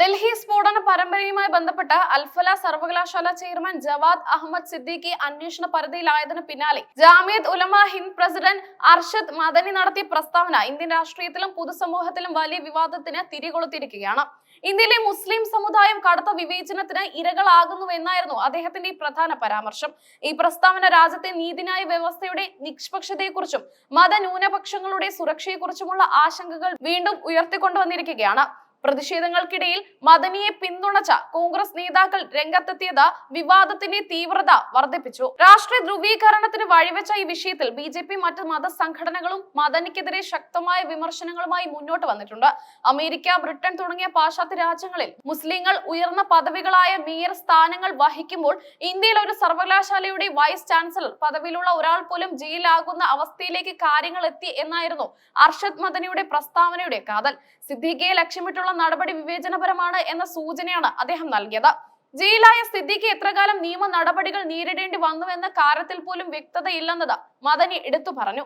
ഡൽഹി സ്ഫോടന പരമ്പരയുമായി ബന്ധപ്പെട്ട് അൽഫല സർവകലാശാല ചെയർമാൻ ജവാദ് അഹമ്മദ് സിദ്ദീഖി അന്വേഷണ പരിധിയിലായതിനു പിന്നാലെ ജാമിയത്ത് ഉലമ ഹിന്ദ് പ്രസിഡന്റ് അർഷദ് മദനി നടത്തിയ പ്രസ്താവന ഇന്ത്യൻ രാഷ്ട്രീയത്തിലും പൊതുസമൂഹത്തിലും വലിയ വിവാദത്തിന് തിരികൊളുത്തിയിരിക്കുകയാണ് ഇന്ത്യയിലെ മുസ്ലിം സമുദായം കടുത്ത വിവേചനത്തിന് ഇരകളാകുന്നു എന്നായിരുന്നു അദ്ദേഹത്തിന്റെ പ്രധാന പരാമർശം. ഈ പ്രസ്താവന രാജ്യത്തെ നീതിന്യായ വ്യവസ്ഥയുടെ നിഷ്പക്ഷതയെക്കുറിച്ചും മതന്യൂനപക്ഷങ്ങളുടെ സുരക്ഷയെക്കുറിച്ചുമുള്ള ആശങ്കകൾ വീണ്ടും ഉയർത്തിക്കൊണ്ടുവന്നിരിക്കുകയാണ്. പ്രതിഷേധങ്ങൾക്കിടയിൽ മദനിയെ പിന്തുണച്ച കോൺഗ്രസ് നേതാക്കൾ രംഗത്തെത്തിയത് വിവാദത്തിന്റെ തീവ്രത വർദ്ധിപ്പിച്ചു. രാഷ്ട്രീയ ധ്രുവീകരണത്തിന് വഴിവെച്ച ഈ വിഷയത്തിൽ ബി ജെ പി മറ്റ് മതസംഘടനകളും മദനിക്കെതിരെ ശക്തമായ വിമർശനങ്ങളുമായി മുന്നോട്ട് വന്നിട്ടുണ്ട്. അമേരിക്ക ബ്രിട്ടൻ തുടങ്ങിയ പാശ്ചാത്യ രാജ്യങ്ങളിൽ മുസ്ലിങ്ങൾ ഉയർന്ന പദവികളായ മേയർ സ്ഥാനങ്ങൾ വഹിക്കുമ്പോൾ ഇന്ത്യയിൽ ഒരു സർവകലാശാലയുടെ വൈസ് ചാൻസലർ പദവിയിലുള്ള ഒരാൾ പോലും ജയിലാകുന്ന അവസ്ഥയിലേക്ക് കാര്യങ്ങൾ എത്തി എന്നായിരുന്നു അർഷദ് മദനിയുടെ പ്രസ്താവനയുടെ കാതൽ. സിദ്ദീഖിയെ ലക്ഷ്യമിട്ടുള്ള നടപടി വിവേചനപരമാണ് എന്ന സൂചനയാണ് അദ്ദേഹം നൽകിയത്. ജയിലായ സ്ഥിതിക്ക് എത്രകാലം നിയമ നടപടികൾ നേരിടേണ്ടി വന്നുവെന്ന കാര്യത്തിൽ പോലും വ്യക്തതയില്ലെന്നത് മദനി എടുത്തു പറഞ്ഞു.